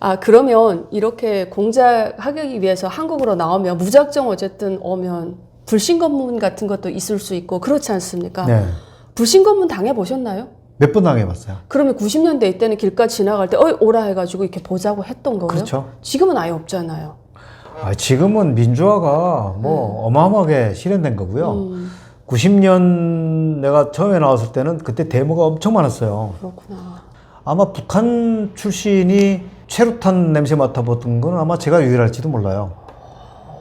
아 그러면 이렇게 공작 하기 위해서 한국으로 나오면 무작정 어쨌든 오면 불신 검문 같은 것도 있을 수 있고 그렇지 않습니까? 네. 불신 검문 당해 보셨나요? 몇 번 당해봤어요. 그러면 90년대 이때는 길가 지나갈 때 어이 오라 해가지고 이렇게 보자고 했던 거예요. 그렇죠. 지금은 아예 없잖아요. 아, 지금은 민주화가 뭐 어마어마하게 실현된 거고요. 음, 90년 내가 처음에 나왔을 때는 그때 데모가 엄청 많았어요. 그렇구나. 아마 북한 출신이 최루탄 냄새 맡아봤던 건 아마 제가 유일할지도 몰라요.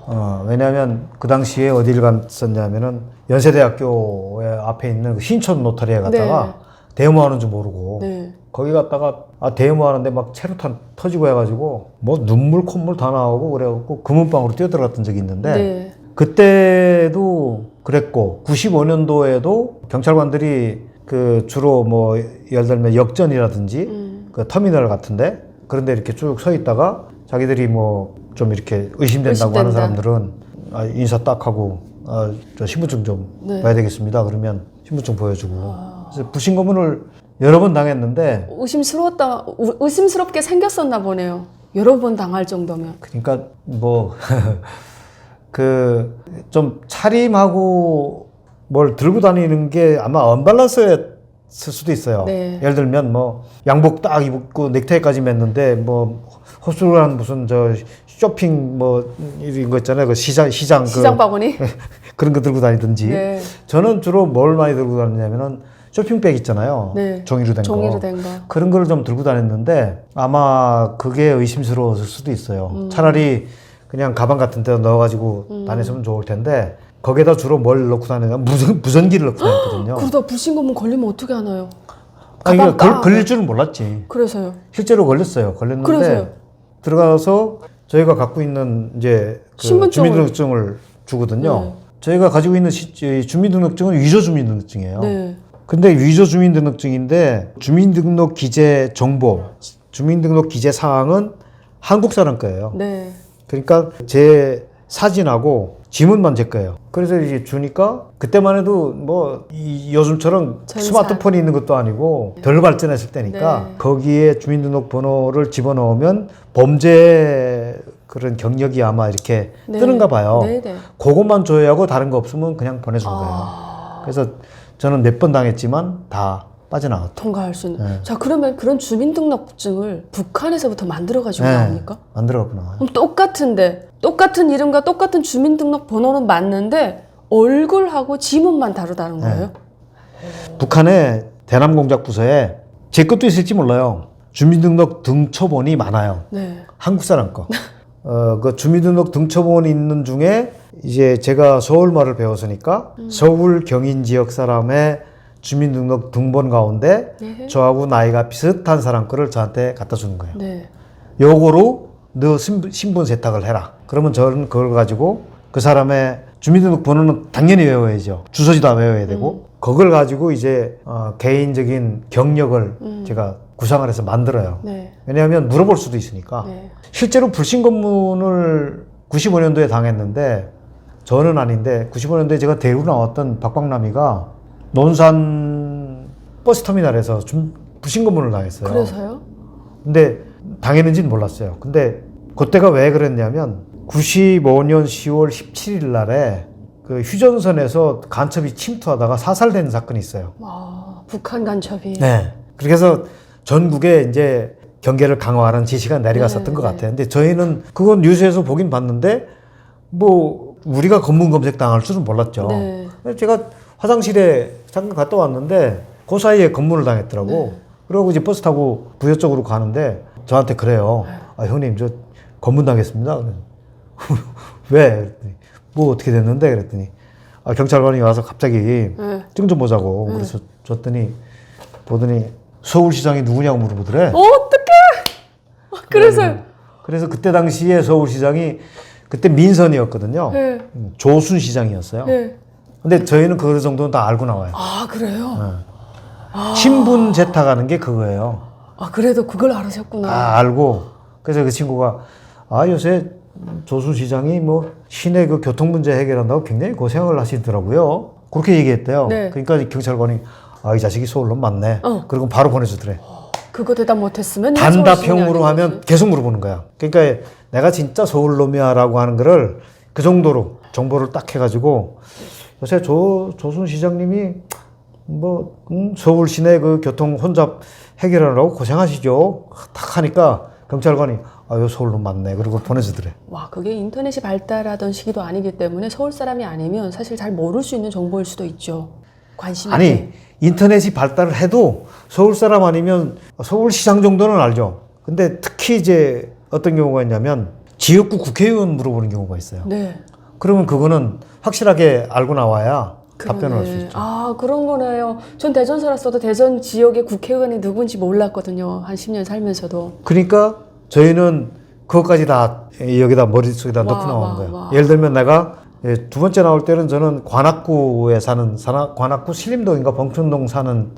어, 왜냐하면 그 당시에 어디를 갔었냐면은 연세대학교에 앞에 있는 그 신촌 노타리에 갔다가 데모하는 줄 모르고 네. 거기 갔다가 아 데모하는데 막 체류탄 터지고 해가지고 뭐 눈물 콧물 다 나오고 그래갖고 금은방으로 뛰어들어갔던 적이 있는데 네. 그때도 그랬고 95년도에도 경찰관들이 그 주로 뭐 예를 들면 역전이라든지 음, 그 터미널 같은데 그런데 이렇게 쭉 서 있다가 자기들이 뭐 좀 이렇게 의심된다고 하는 의심된다. 사람들은 아, 인사 딱 하고 아, 저 신분증 좀 네. 봐야 되겠습니다. 그러면 신분증 보여주고 그래서 부신 검문을 여러 번 당했는데 의심스러웠다. 우- 의심스럽게 생겼었나 보네요. 여러 번 당할 정도면. 그러니까 뭐 그 좀 차림하고 뭘 들고 다니는 게 아마 언밸런스였을 수도 있어요. 네. 예를 들면 뭐 양복 딱 입고 넥타이까지 맸는데 뭐 헛술한 무슨 저 쇼핑 뭐 이런 거 있잖아요. 그 시장 시장 그 시장 바구니. 그런 거 들고 다니든지. 네. 저는 주로 뭘 많이 들고 다니냐면은 쇼핑백 있잖아요. 네. 종이로 된 종이로 거. 된 거. 그런 거를 좀 들고 다녔는데 아마 그게 의심스러웠을 수도 있어요. 음. 차라리 그냥 가방 같은 데 넣어가지고 다녔으면 좋을 텐데 거기에다 주로 뭘 넣고 다니냐 무전 무전기를 넣고 다녔거든요. 그러다 불신검문 걸리면 어떻게 하나요? 아니, 가방 걸, 딱 걸릴 줄은 몰랐지. 그래서요. 실제로 걸렸어요. 걸렸는데 그래서요? 들어가서 저희가 갖고 있는 이제 그 신분증을- 주민등록증을 주거든요. 네. 저희가 가지고 있는 시, 이 주민등록증은 위조 주민등록증이에요. 네. 근데 위조 주민등록증인데 주민등록 기재 정보, 주민등록 기재 사항은 한국 사람 거예요. 네. 그러니까 제 사진하고 지문만 제 거예요. 그래서 이제 주니까 그때만 해도 뭐 이- 요즘처럼 전산. 스마트폰이 있는 것도 아니고 덜 발전했을 때니까 네. 거기에 주민등록번호를 집어넣으면 범죄 그런 경력이 아마 이렇게 네. 뜨는가 봐요. 네, 네. 그것만 조회하고 다른 거 없으면 그냥 보내준 거예요. 아, 그래서 저는 몇 번 당했지만 다 빠져나갔죠. 통과할 수 있는. 네. 자, 그러면 그런 주민등록증을 북한에서부터 만들어 가지고 네. 나옵니까? 안 들어갔구나. 그럼 똑같은데 똑같은 이름과 똑같은 주민등록 번호는 맞는데 얼굴하고 지문만 다르다는 네. 거예요? 북한의 대남공작 부서에 제 것도 있을지 몰라요. 주민등록 등초본이 많아요. 네. 한국 사람 거. 어, 그 주민등록 등초본이 있는 중에 이제 제가 서울말을 배웠으니까 서울 경인 지역 사람의 주민등록 등본 가운데 네. 저하고 나이가 비슷한 사람 거를 저한테 갖다 주는 거예요. 네. 요거로 너 신분, 신분 세탁을 해라. 그러면 저는 그걸 가지고 그 사람의 주민등록 번호는 당연히 외워야죠. 주소지 다 외워야 되고 그걸 가지고 이제 어, 개인적인 경력을 제가 구상을 해서 만들어요. 네. 왜냐하면 물어볼 수도 있으니까. 네. 실제로 불신 검문을 95년도에 당했는데 저는 아닌데 95년도에 제가 데리고 나왔던 박광남이가 논산 버스 터미널에서 좀 불신 검문을 당했어요. 그래서요? 근데 당했는지는 몰랐어요. 근데 그때가 왜 그랬냐면 95년 10월 17일 날에 그 휴전선에서 간첩이 침투하다가 사살된 사건이 있어요. 아, 북한 간첩이. 네. 그렇게 해서 전국에 이제 경계를 강화하는 지시가 내려갔었던 네, 것 네. 같아요. 근데 저희는 그건 뉴스에서 보긴 봤는데 뭐 우리가 검문 검색 당할 줄은 몰랐죠. 네. 제가 화장실에 잠깐 갔다 왔는데 그 사이에 검문을 당했더라고. 네. 그러고 이제 버스 타고 부여 쪽으로 가는데 저한테 그래요. 아 형님 저 검문 당했습니다. 왜? 뭐 어떻게 됐는데? 그랬더니 아 경찰관이 와서 갑자기 네. 증좀 보자고. 그래서 줬더니 보더니 서울시장이 누구냐고 물어보더래. 어떡해! 그래서 그래서 그때 당시에 서울시장이 그때 민선이었거든요. 네. 음, 조순 시장이었어요. 네. 근데 저희는 그 정도는 다 알고 나와요. 아, 그래요? 신분 세탁하는 게 그거예요. 아, 그래도 그걸 알으셨구나. 다 알고 그래서 그 친구가 아 요새 조순 시장이 뭐 시내 그 교통 문제 해결한다고 굉장히 고생을 하시더라고요. 그렇게 얘기했대요. 네. 그러니까 이 경찰관이 아 이 자식이 서울놈 맞네. 어. 그리고 바로 보내주더래. 그거 대답 못했으면 단답형으로 하면. 계속 물어보는 거야. 그러니까 내가 진짜 서울 놈이야라고 하는 거를 그 정도로 정보를 딱 해가지고 요새 조 조순 시장님이 뭐 음, 서울 시내 그 교통 혼잡 해결하느라고 고생하시죠. 딱 하니까 경찰관이 아유 서울 놈 맞네. 그리고 보내주더래. 와 그게 인터넷이 발달하던 시기도 아니기 때문에 서울 사람이 아니면 사실 잘 모를 수 있는 정보일 수도 있죠. 관심이 아니 인터넷이 발달을 해도 서울 사람 아니면 서울시장 정도는 알죠. 근데 특히 이제 어떤 경우가 있냐면 지역구 국회의원 물어보는 경우가 있어요. 네. 그러면 그거는 확실하게 알고 나와야 답변을 할수 그러네. 있죠. 아 그런 거네요. 전 대전 살았어도 대전 지역의 국회의원이 누군지 몰랐거든요. 한 10년 살면서도. 그러니까 저희는 그것까지 다 여기다 머릿속에다 와, 넣고 와, 거예요. 와. 예를 들면 내가 예, 두 번째 나올 때는 저는 관악구에 사는 사나- 관악구 신림동인가 봉천동 사는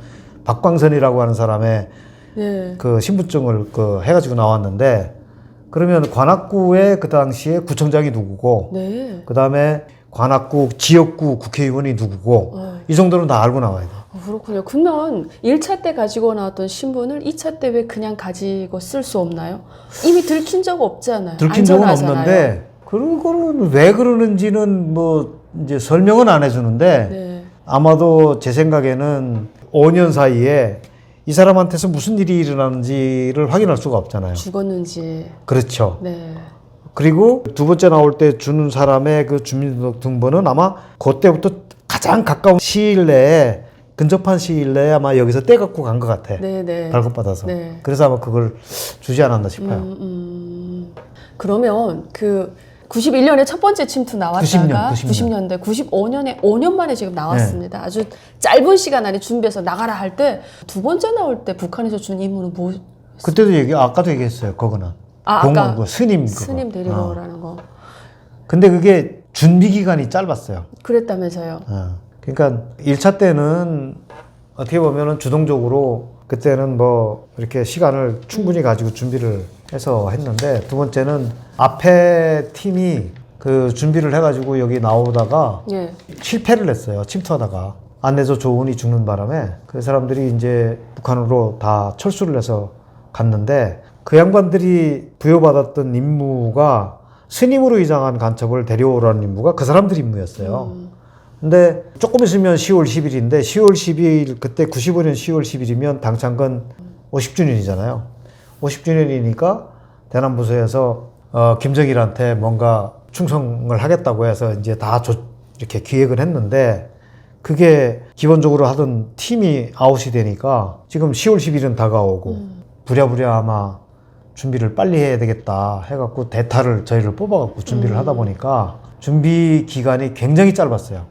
박광선이라고 하는 사람의 네. 그 신분증을 그 해가지고 나왔는데 그러면 관악구의 그 당시에 구청장이 누구고 네. 그 다음에 관악구 지역구 국회의원이 누구고 어. 이 정도는 다 알고 나와야 돼. 어, 그렇군요. 그러면 1차 때 가지고 나왔던 신분을 2차 때 왜 그냥 가지고 쓸 수 없나요? 이미 들킨 적 없잖아요. 들킨 적은 안전하잖아요. 없는데 그런 거는 왜 그러는지는 뭐 이제 설명은 안 해주는데 네. 아마도 제 생각에는 5년 사이에 이 사람한테서 무슨 일이 일어나는지를 확인할 수가 없잖아요. 죽었는지. 그렇죠. 네. 그리고 두 번째 나올 때 주는 사람의 그 주민등록번호는 아마 그때부터 가장 가까운 시일 내에 근접한 시일 내에 아마 여기서 떼갖고 간 것 같아. 네, 네. 발급받아서. 네. 그래서 아마 그걸 주지 않았나 싶어요. 음, 음. 그러면 그 91년에 첫 번째 침투 나왔다가 90년, 90 년. 년대 95년에 5년 만에 지금 나왔습니다. 네. 아주 짧은 시간 안에 준비해서 나가라 할 때 두 번째 나올 때 북한에서 준 임무는 뭐 그때도 얘기, 아까도 얘기했어요. 그거는. 아, 공원, 아까 그 스님. 그거. 스님 데리러 어. 오라는 거. 근데 그게 준비 기간이 짧았어요. 그랬다면서요. 어. 그러니까 1차 때는 어떻게 보면은 주동적으로 그때는 뭐 이렇게 시간을 충분히 가지고 준비를 해서 했는데 두 번째는 앞에 팀이 그 준비를 해가지고 여기 나오다가 예. 실패를 했어요. 침투하다가 안내조 조은이 죽는 바람에 그 사람들이 이제 북한으로 다 철수를 해서 갔는데 그 양반들이 부여받았던 임무가 스님으로 위장한 간첩을 데려오라는 임무가 그 사람들 임무였어요. 근데 조금 있으면 10월 10일인데 10월 10일 그때 95년 10월 10일이면 당창건 50주년이잖아요. 50주년이니까 대남 부서에서 어, 김정일한테 뭔가 충성을 하겠다고 해서 이제 다 조- 이렇게 기획을 했는데 그게 기본적으로 하던 팀이 아웃이 되니까 지금 10월 10일은 다가오고 부랴부랴 아마 준비를 빨리 해야 되겠다 해갖고 대타를 저희를 뽑아갖고 준비를 하다 보니까 준비 기간이 굉장히 짧았어요.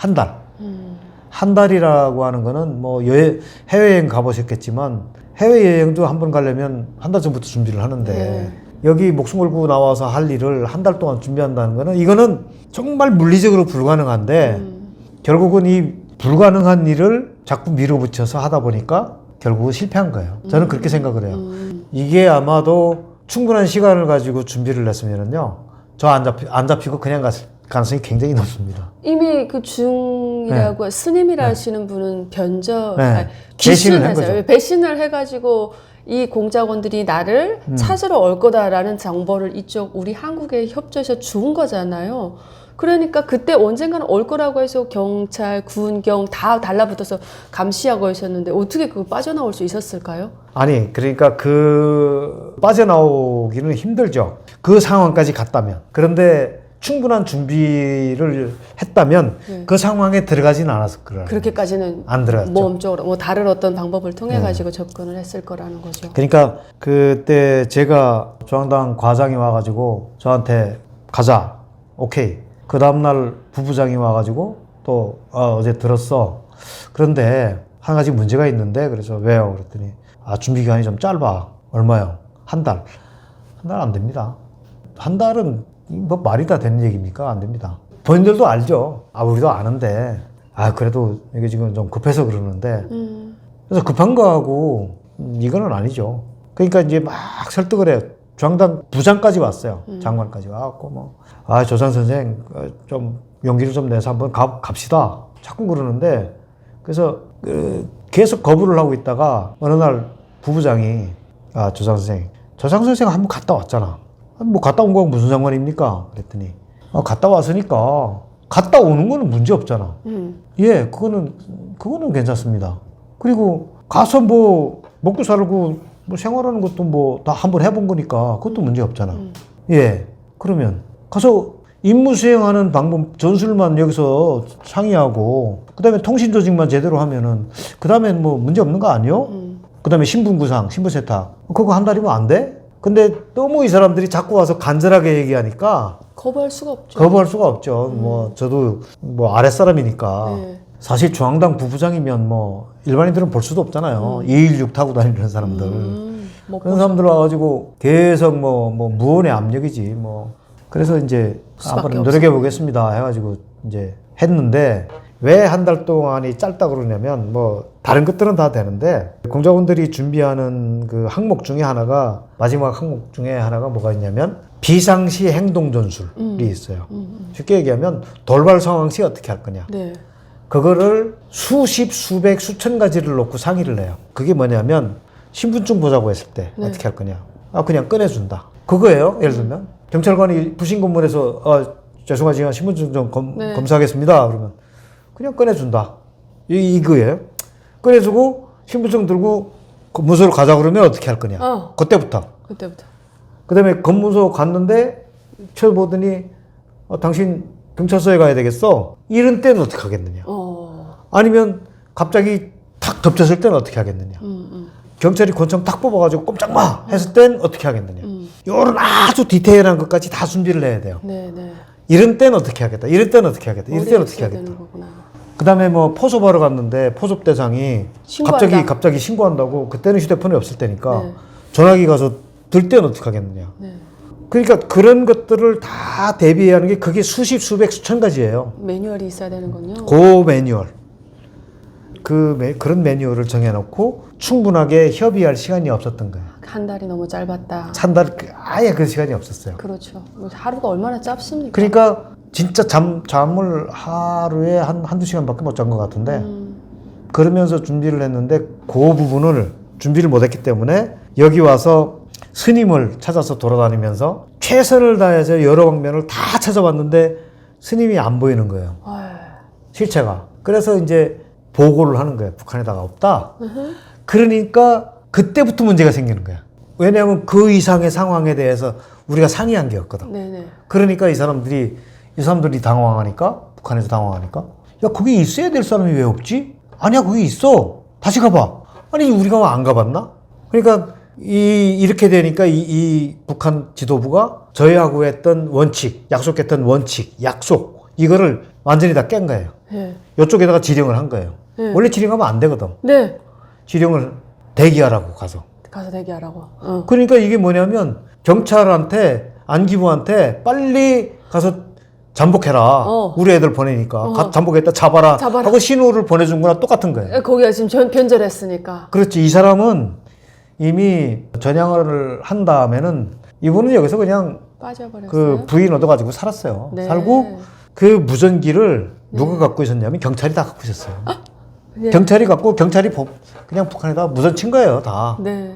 한 달. 음. 한 달이라고 하는 거는 뭐 여행, 해외여행 가보셨겠지만 해외여행도 한 번 가려면 한 달 전부터 준비를 하는데 네. 여기 목숨 걸고 나와서 할 일을 한 달 동안 준비한다는 거는 이거는 정말 물리적으로 불가능한데 음. 결국은 이 불가능한 일을 자꾸 밀어붙여서 하다 보니까 결국은 실패한 거예요. 저는 그렇게 생각을 해요. 음. 이게 아마도 충분한 시간을 가지고 준비를 했으면은요, 저 안 잡히, 안 잡히고 그냥 갔을 가능성이 굉장히 높습니다. 이미 그 중이라고 스님이라 하시는 분은 변적 네. 아니, 배신을 한 거죠. 배신을 해가지고 이 공작원들이 나를 음. 찾으러 올 거다라는 정보를 이쪽 우리 한국에 협조해서 준 거잖아요. 그러니까 그때 언젠가는 올 거라고 해서 경찰, 군경 다 달라붙어서 감시하고 있었는데 어떻게 그거 빠져나올 수 있었을까요? 아니, 그러니까 그, 빠져나오기는 힘들죠. 그 상황까지 갔다면. 그런데 충분한 준비를 했다면 네. 그 상황에 들어가지는 않았을 거예요. 그렇게까지는 안 들어갔죠. 모험적으로 뭐 다른 어떤 방법을 통해 네. 가지고 접근을 했을 거라는 거죠. 그러니까 그때 제가 중앙당 과장이 와가지고 저한테 가자. 오케이. 그 다음날 부부장이 와가지고 또 어, 어제 들었어. 그런데 한 가지 문제가 있는데 그래서 왜요? 그랬더니 아 준비 기간이 좀 짧아. 얼마요? 한 달. 한 달 안 됩니다. 한 달은 뭐 말이 다 되는 얘기입니까? 안 됩니다. 본인들도 알죠. 아 우리도 아는데 아 그래도 이게 지금 좀 급해서 그러는데 음. 그래서 급한 거하고 음, 이거는 아니죠. 그러니까 이제 막 설득을 해요. 중앙당 부장까지 왔어요. 장관까지 와갖고 뭐, 아, 조산 선생, 어, 좀 용기를 좀 내서 한번 가, 갑시다. 자꾸 그러는데, 그래서 그, 계속 거부를 하고 있다가 어느 날 부부장이 아 조상 선생, 조상 선생 한번 갔다 왔잖아. 뭐 갔다 온 거하고 무슨 상관입니까? 그랬더니 아, 갔다 왔으니까 갔다 오는 거는 문제 없잖아. 음. 예, 그거는 그거는 괜찮습니다. 그리고 가서 뭐 먹고 살고 뭐 생활하는 것도 뭐 다 한번 해본 거니까 그것도 문제 없잖아. 예, 그러면 가서 임무 수행하는 방법 전술만 여기서 상의하고 그다음에 통신 조직만 제대로 하면은 그다음엔 뭐 문제 없는 거 아니요? 음. 그다음에 신분 구상, 신분 세탁 그거 한 달이면 안 돼? 근데 너무 이 사람들이 자꾸 와서 간절하게 얘기하니까 거부할 수가 없죠. 거부할 수가 없죠. 뭐 저도 뭐 아랫사람이니까 네. 사실 중앙당 부부장이면 뭐 일반인들은 볼 수도 없잖아요. 216 타고 다니는 사람들. 음. 뭐 그런 사람들 와가지고 계속 뭐, 뭐 무언의 압력이지 뭐. 그래서 이제 한번. 노력해 보겠습니다 해가지고 이제 했는데 왜 한 달 동안이 짧다 그러냐면 뭐 다른 것들은 다 되는데 공작원들이 준비하는 그 항목 중에 하나가 마지막 항목 중에 하나가 뭐가 있냐면 비상시 행동 전술이 있어요. 쉽게 얘기하면 돌발 상황 시 어떻게 할 거냐. 네. 그거를 수십, 수백, 수천 가지를 놓고 상의를 해요. 그게 뭐냐면 신분증 보자고 했을 때 네. 어떻게 할 거냐. 아 그냥 꺼내준다. 그거예요. 예를 들면 경찰관이 부신 건물에서 아, 죄송하지만 신분증 좀 검, 네. 검사하겠습니다. 그러면 그냥 꺼내준다. 이, 이거예요. 꺼내주고 신분증 들고 검문소로 가자 그러면 어떻게 할 거냐. 어. 그때부터. 그때부터. 그다음에 검문소 갔는데 쳐보더니 어, 당신 경찰서에 가야 되겠어. 이런 때는 어떻게 하겠느냐. 어. 아니면 갑자기 탁 덮쳤을 때는 어떻게 하겠느냐. 음, 음. 경찰이 권총 탁 뽑아가지고 꼼짝 마 했을 땐 어떻게 하겠느냐. 음. 요런 아주 디테일한 것까지 다 준비를 해야 돼요. 네, 네. 이런 때는 어떻게 하겠다. 이런 때는 어떻게 하겠다. 이런 때는 어떻게 하겠다. 되는 거구나. 그 다음에 뭐 포섭하러 갔는데 포섭 대장이 신고한다. 갑자기 갑자기 신고한다고 그때는 휴대폰이 없을 때니까 네. 전화기 가서 들 때는 어떻게 하겠느냐. 네. 그러니까 그런 것들을 다 대비해야 하는 게 그게 수십 수백 수천 가지예요. 매뉴얼이 있어야 되는군요. 그 매뉴얼. 그 매, 그런 매뉴얼을 정해놓고 충분하게 협의할 시간이 없었던 거예요. 한 달이 너무 짧았다. 한 달 아예 그 시간이 없었어요. 그렇죠. 하루가 얼마나 짧습니까? 그러니까 진짜 잠 잠을 하루에 한 한두 시간밖에 못 잔 것 같은데 음. 그러면서 준비를 했는데 그 부분을 준비를 못 했기 때문에 여기 와서 스님을 찾아서 돌아다니면서 최선을 다해서 여러 방면을 다 찾아봤는데 스님이 안 보이는 거예요. 아유. 실체가. 그래서 이제 보고를 하는 거예요. 북한에다가 없다. 그러니까 그때부터 문제가 생기는 거야. 왜냐하면 그 이상의 상황에 대해서 우리가 상의한 게 없거든. 네네. 그러니까 이 사람들이 이 사람들이 당황하니까 북한에서 당황하니까 야 거기 있어야 될 사람이 왜 없지? 아니야 거기 있어. 다시 가봐. 아니 우리가 안 가봤나? 그러니까 이 이렇게 되니까 이, 이 북한 지도부가 저희하고 했던 원칙, 약속했던 원칙, 약속 이거를 완전히 다 깬 거예요. 네. 이쪽에다가 지령을 한 거예요. 네. 원래 지령하면 안 되거든. 네. 지령을 대기하라고 가서. 가서 대기하라고. 어. 그러니까 이게 뭐냐면 경찰한테 안기부한테 빨리 가서 잠복해라. 어. 우리 애들 보내니까 어. 가- 잠복했다 잡아라. 잡아라. 하고 신호를 보내준 거랑 똑같은 거예요. 에, 거기가 지금 전, 변절했으니까. 그렇지. 이 사람은 이미 전향을 한 다음에는 이분은 여기서 그냥 빠져버렸어요. 그 부인 얻어가지고 살았어요. 네. 살고 그 무전기를 누가 갖고 있었냐면 경찰이 다 갖고 있었어요. 네. 경찰이 갖고 경찰이 법- 그냥 북한에다 무전 친 거예요. 다. 네.